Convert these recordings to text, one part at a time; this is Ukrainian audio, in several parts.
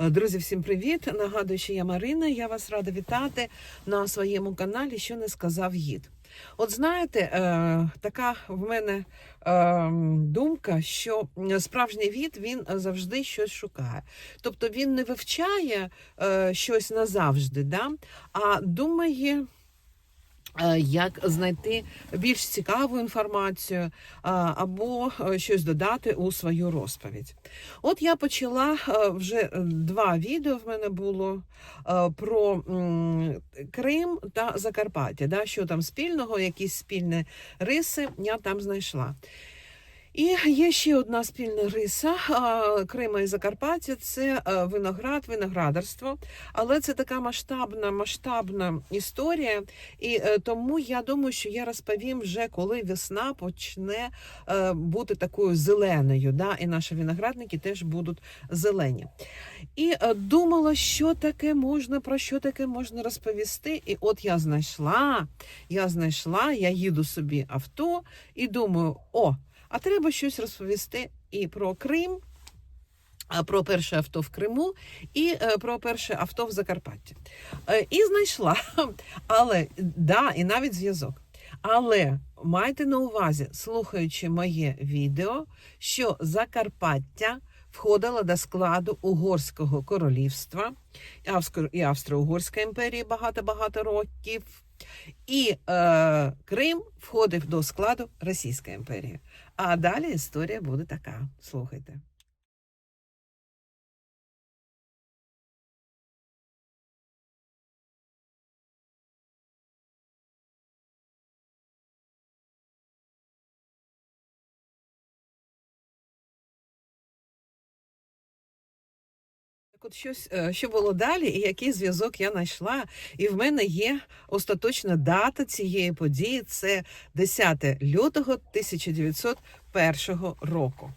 Е, Друзі, всім привіт! Нагадую, що я Марина. Я вас рада вітати на своєму каналі, що не сказав гід. От знаєте, е, така в мене е, думка, що справжній від він завжди щось шукає. Тобто він не вивчає е, щось назавжди, да? а думає. Е, Як знайти більш цікаву інформацію або е, щось додати у свою розповідь? От я почала е, вже е, два відео в мене було е, про Крим та Закарпаття. Да, що там спільного, якісь спільні риси я там знайшла. І є ще одна спільна риса Крима і Закарпаття це виноград, виноградарство. Але це така масштабна, масштабна історія. І е, тому я думаю, що я розповім вже, коли весна почне е, бути такою зеленою. Да? І наші виноградники теж будуть зелені. І е, думала, що таке можна, про що таке можна розповісти. І от я знайшла, я знайшла, я їду собі авто і думаю, о, а треба щось розповісти і про Крим, про перше авто в Криму, і е, про перше авто в Закарпатті. Е, І знайшла. Але да, і навіть зв'язок. Але майте на увазі, слухаючи моє відео, що Закарпаття входила до складу Угорського королівства і Австро- і Австро-Угорська імперії багато-багато років. І е, Крим входив до складу Російської імперії. А далі історія буде така. Слухайте. От щось, е, що було далі, і який зв'язок я знайшла. І в мене є остаточна дата цієї події. Це 10 лютого 1901 року.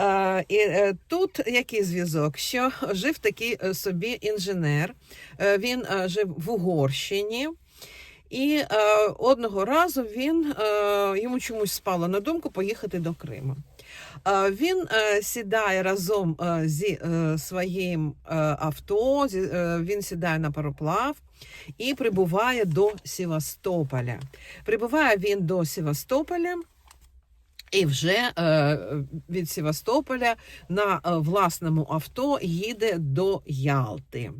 Е, і е, тут який зв'язок? Що жив такий собі інженер, він жив в Угорщині. І е, одного разу він е, йому чомусь спало на думку поїхати до Криму. Е, він е, сідає разом е, зі е, своїм е, авто, зі, е, він сідає на пароплав і прибуває до Севастополя. Прибуває він до Севастополя. І вже е, від Севастополя на е, власному авто їде до Ялти.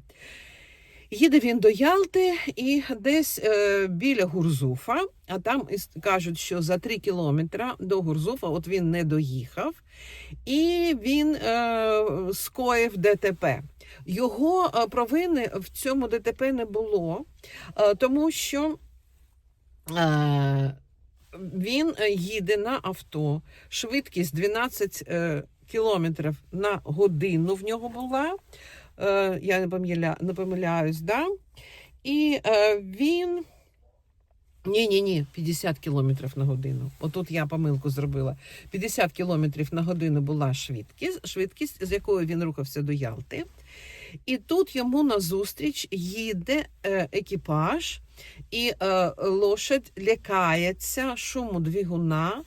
Їде він до Ялти і десь е, біля Гурзуфа, а там кажуть, що за три кілометри до Гурзуфа от він не доїхав, і він е, скоїв ДТП. Його е, провини в цьому ДТП не було, е, тому що е, він е, їде на авто, швидкість 12 е, кілометрів на годину в нього була. Е, я не, помиля, не помиляюсь, да? І е, він. Ні, ні, ні, 50 кілометрів на годину. Отут я помилку зробила. 50 кілометрів на годину була швидкість, швидкість, з якою він рухався до Ялти. І тут йому назустріч їде е, екіпаж, і е, лошадь лякається шуму двигуна,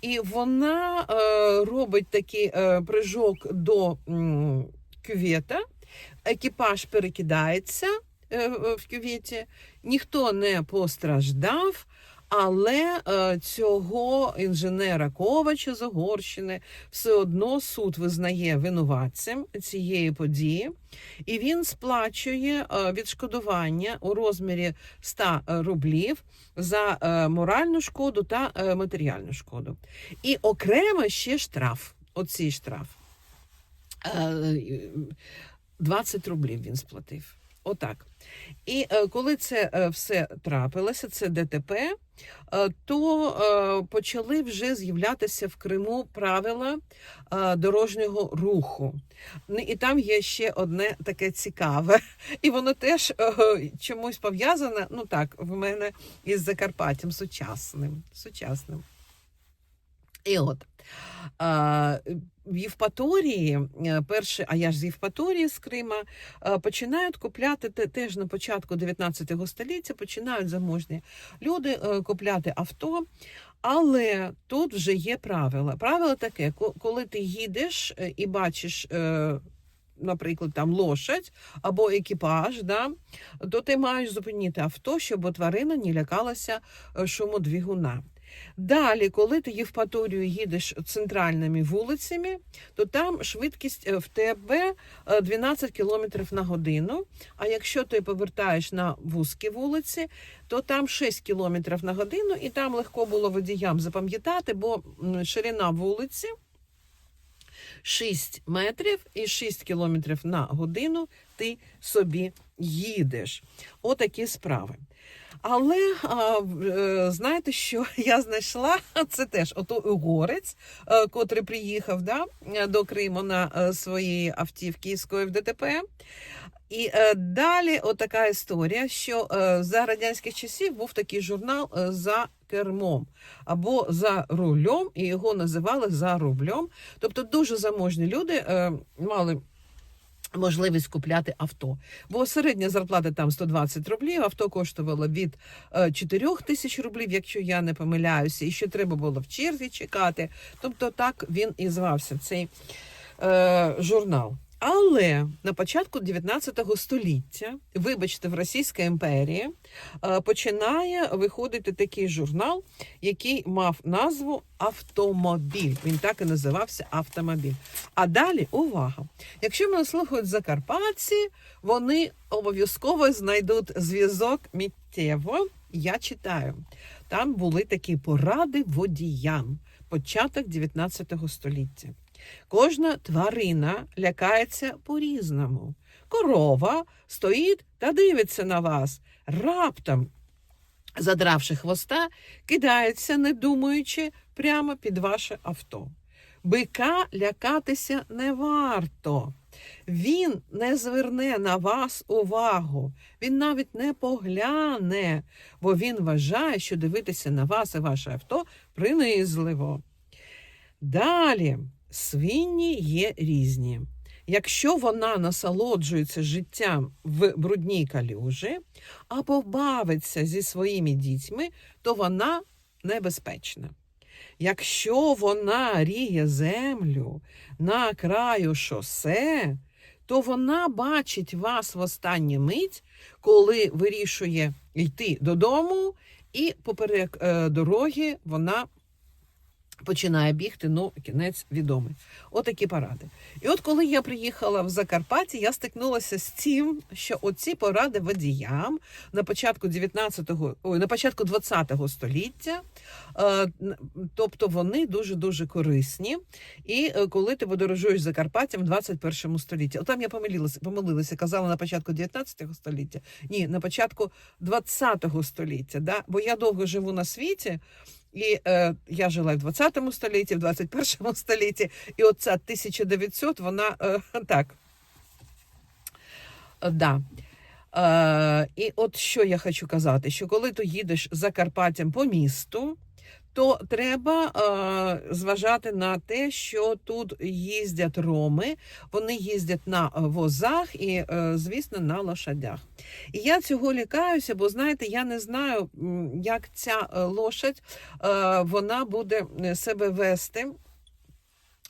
і вона е, робить такий е, прыжок до м, кювета. Екіпаж перекидається е, в кюветі, ніхто не постраждав. Але е, цього інженера Ковача з Угорщини все одно суд визнає винуватцем цієї події, і він сплачує е, відшкодування у розмірі 100 рублів за моральну шкоду та матеріальну шкоду. І окремо ще штраф. Оцей штраф. Е, 20 рублів він сплатив. Отак. І е, коли це е, все трапилося, це ДТП, е, то е, почали вже з'являтися в Криму правила е, дорожнього руху. І там є ще одне таке цікаве, і воно теж е, чомусь пов'язане, ну так, в мене із Закарпаттям сучасним. сучасним. І от в Євпаторії, е, перше, а я ж з Євпаторії з Крима, е, починають купляти теж на початку 19 століття, починають заможні люди е, купляти авто. Але тут вже є правило. Правило таке, коли ти їдеш і бачиш наприклад, там лошадь або екіпаж, да, то ти маєш зупинити авто, щоб тварина не лякалася шуму двигуна. Далі, коли ти Євпаторію їдеш центральними вулицями, то там швидкість е, в тебе е, 12 км на годину. А якщо ти повертаєш на вузькі вулиці, то там 6 км на годину, і там легко було водіям запам'ятати, бо ширина вулиці 6 метрів і 6 кілометрів на годину ти собі їдеш. Отакі справи. Але е, знаєте, що я знайшла? Це теж ото угорець, е, котрий приїхав да, до Криму на е, своїй автівці скоїв ДТП. І далі отака історія, що за радянських часів був такий журнал за кермом або за рулем, і його називали за рублем. Тобто дуже заможні люди мали можливість купляти авто. Бо середня зарплата там 120 рублів, авто коштувало від е, 4 тисяч рублів, якщо я не помиляюся, і ще треба було в черзі чекати. Тобто так він і звався цей е, журнал. Але на початку 19 століття, вибачте, в Російській імперії е, починає виходити такий журнал, який мав назву Автомобіль. Він так і називався Автомобіль. А далі увага! Якщо мене слухають закарпатці, вони обов'язково знайдуть зв'язок миттєво. Я читаю. Там були такі поради водіям, початок 19 століття. Кожна тварина лякається по-різному. Корова стоїть та дивиться на вас. Раптом, задравши хвоста, кидається, не думаючи, прямо під ваше авто. Бика лякатися не варто. Він не зверне на вас увагу, він навіть не погляне, бо він вважає, що дивитися на вас і ваше авто принизливо. Далі свині є різні. Якщо вона насолоджується життям в брудній калюжі або бавиться зі своїми дітьми, то вона небезпечна. Якщо вона ріє землю на краю шосе, то вона бачить вас в останню мить, коли вирішує йти додому, і поперек е, дороги вона починає бігти, ну, кінець відомий. Отакі поради. І от коли я приїхала в Закарпаття, я стикнулася з тим, що оці поради водіям на початку 19-го, ой, на початку 20-го століття, е, тобто вони дуже-дуже корисні. І е, коли ти подорожуєш Закарпаттям в 21 столітті, от там я помилилася, помилилася, казала на початку 19 століття, ні, на початку 20-го століття, да? бо я довго живу на світі. І е, я жила в 20 столітті, в 21 столітті, і оця 1900, вона е, так. Е, Да. Е, і от що я хочу казати: що коли ти їдеш Закарпаттям по місту, то треба е, зважати на те, що тут їздять роми, вони їздять на возах і, е, звісно, на лошадях. І я цього лякаюся, бо знаєте, я не знаю, як ця е, лошадь е, вона буде е, себе вести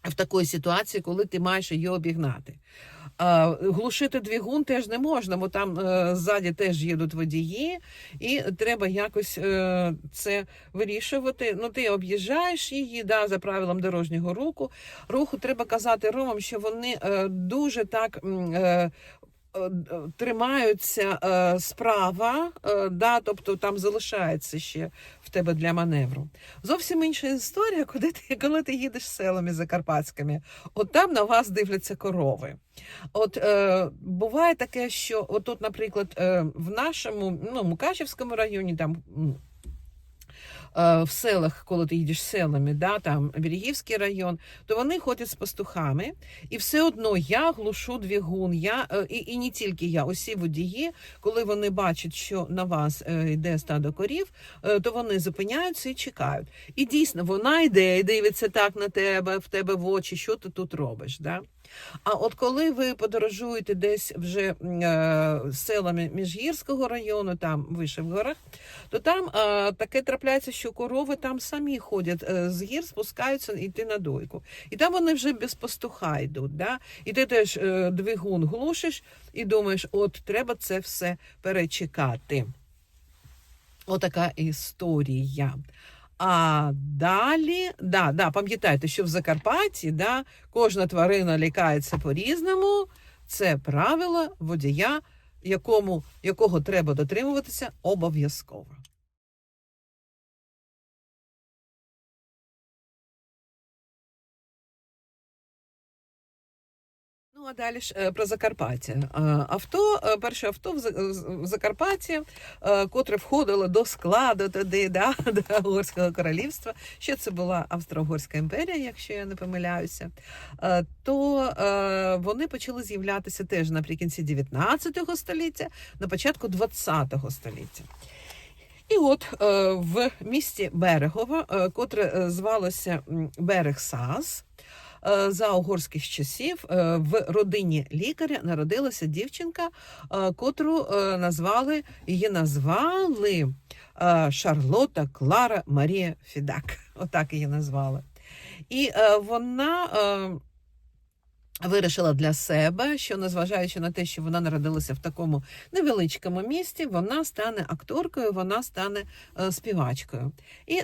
в такій ситуації, коли ти маєш її обігнати. А, глушити двигун теж не можна, бо там е, ззаді теж їдуть водії, і треба якось е, це вирішувати. Ну, ти об'їжджаєш її да, за правилом дорожнього руху. Руху треба казати ромам, що вони е, дуже так. Е, Тримаються е, справа, е, да, тобто там залишається ще в тебе для маневру. Зовсім інша історія, коли ти, коли ти їдеш селами закарпатськими, от там на вас дивляться корови. От е, буває таке, що от тут, наприклад, е, в нашому ну, Мукачівському районі, там в селах, коли ти їдеш селами, да, там Берегівський район, то вони ходять з пастухами, і все одно я глушу двигун. Я, е, і, і не тільки я, усі водії, коли вони бачать, що на вас е, йде стадо корів, е, то вони зупиняються і чекають. І дійсно, вона йде і дивиться так на тебе, в тебе в очі, що ти тут робиш. Да? А от коли ви подорожуєте десь вже е, селами Міжгірського району, там вище в горах, то там е, таке трапляється, що корови там самі ходять е, з гір, спускаються йти на дойку. І там вони вже без пастуха йдуть. Да? І ти теж е, двигун глушиш і думаєш, от треба це все перечекати. Отака історія. А далі, да, да, пам'ятайте, що в Закарпатті да, кожна тварина лікається по-різному. Це правило водія, якому, якого треба дотримуватися обов'язково. А далі е, про Закарпаття. Е, Авто, е, перше авто в За- Закарпатті, котре входило до складу туди, да, до Угорського королівства. Ще це була Австро-Угорська імперія, якщо я не помиляюся. То вони почали з'являтися теж наприкінці 19 століття, на початку 20 століття. І от в місті Берегово, котре звалося Берег Сас, за угорських часів е, в родині лікаря народилася дівчинка, е, котру е, назвали її назвали е, Шарлота Клара Марія Фідак. Отак її назвали. І е, вона. Вирішила для себе, що незважаючи на те, що вона народилася в такому невеличкому місті, вона стане акторкою, вона стане е, співачкою. І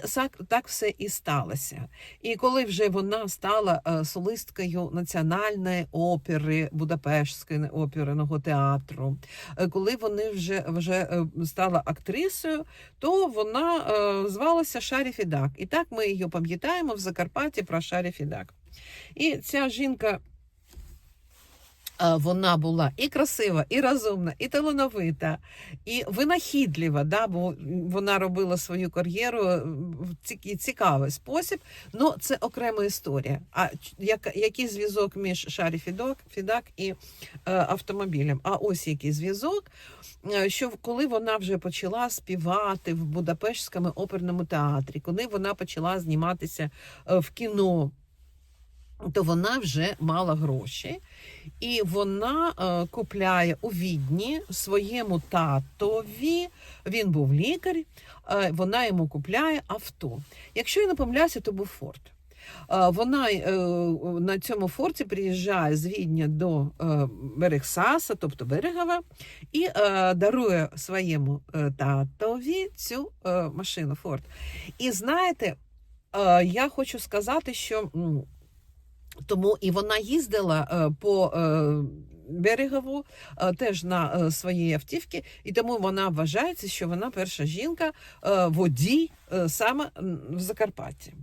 так, все і сталося. І коли вже вона стала е, солисткою національної опери Будапештської оперного театру, е, коли вони вже, вже стала актрисою, то вона звалася Шарі Фідак. І так ми її пам'ятаємо в Закарпатті про Шарі Фідак. І ця жінка. Е, Вона була і красива, і розумна, і талановита, і винахідлива, да, бо вона робила свою кар'єру в цікавий спосіб. Ну, це окрема історія. А як, який зв'язок між Шарі Фідок, Фідак і е, автомобілем? А ось який зв'язок, е, що коли вона вже почала співати в Будапештському оперному театрі, коли вона почала зніматися е, в кіно. То вона вже мала гроші, і вона е, купляє у відні своєму татові. Він був лікар. Е, вона йому купляє авто. Якщо я не помиляюся, то був Форд. Е, Вона е, на цьому форті приїжджає з Відня до е, Берегсаса, тобто Берегова, і е, дарує своєму е, татові цю е, машину Форд. І знаєте, е, я хочу сказати, що. Тому і вона їздила е, по е, берегову е, теж на своїй автівці, і тому вона вважається, що вона перша жінка водій саме в Закарпатті.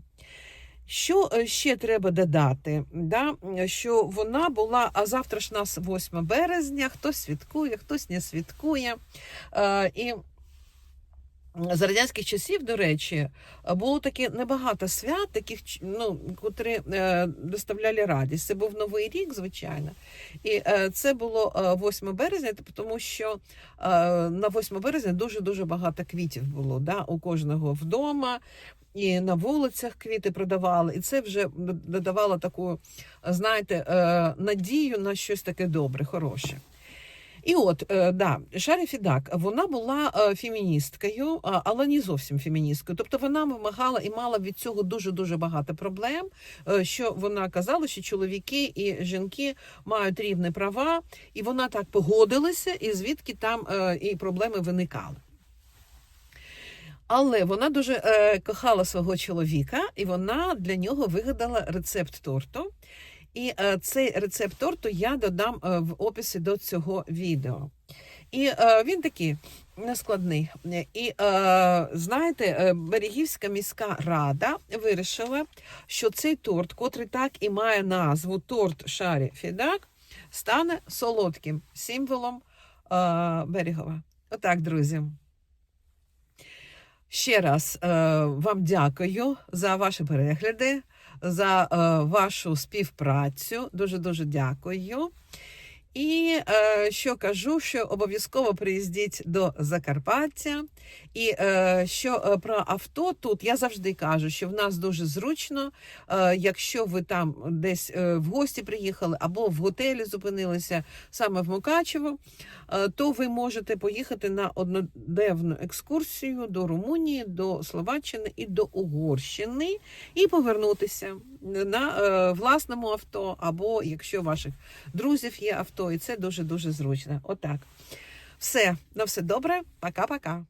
Що ще треба додати? Да? Що вона була, а завтра ж нас 8 березня, хтось святкує, хтось не святкує. І за радянських часів, до речі, було таке небагато свят, таких ну, котрі е, доставляли радість. Це був Новий рік, звичайно. І е, це було е, 8 березня, типу, тому що е, на 8 березня дуже-дуже багато квітів було да, у кожного вдома. І на вулицях квіти продавали, і це вже додавало таку, знаєте, е, надію на щось таке добре, хороше. І от, е, да, Шарі Фідак, вона була е, феміністкою, але не зовсім феміністкою. Тобто вона вимагала і мала від цього дуже-дуже багато проблем, е, що вона казала, що чоловіки і жінки мають рівні права, і вона так погодилася, і звідки там е, і проблеми виникали. Але вона дуже е, кохала свого чоловіка, і вона для нього вигадала рецепт торту. І е, цей рецепт торту я додам е, в описі до цього відео. І е, він такий нескладний. І знаєте, Берегівська міська рада вирішила, що цей торт, котрий так і має назву торт Шарі Фідак, стане солодким символом Берегова. Отак, друзі. Ще раз вам дякую за ваші перегляди, за е, вашу співпрацю. Дуже дуже дякую. І е, що кажу, що обов'язково приїздіть до Закарпаття. І е, що е, про авто тут я завжди кажу, що в нас дуже зручно, е, якщо ви там десь е, в гості приїхали або в готелі зупинилися саме в Мукачево, е, то ви можете поїхати на одноденну екскурсію до Румунії, до Словаччини і до Угорщини і повернутися на е, власному авто, або якщо ваших друзів є авто, і це дуже дуже зручно. Отак. Все, на все добре, пока-пока.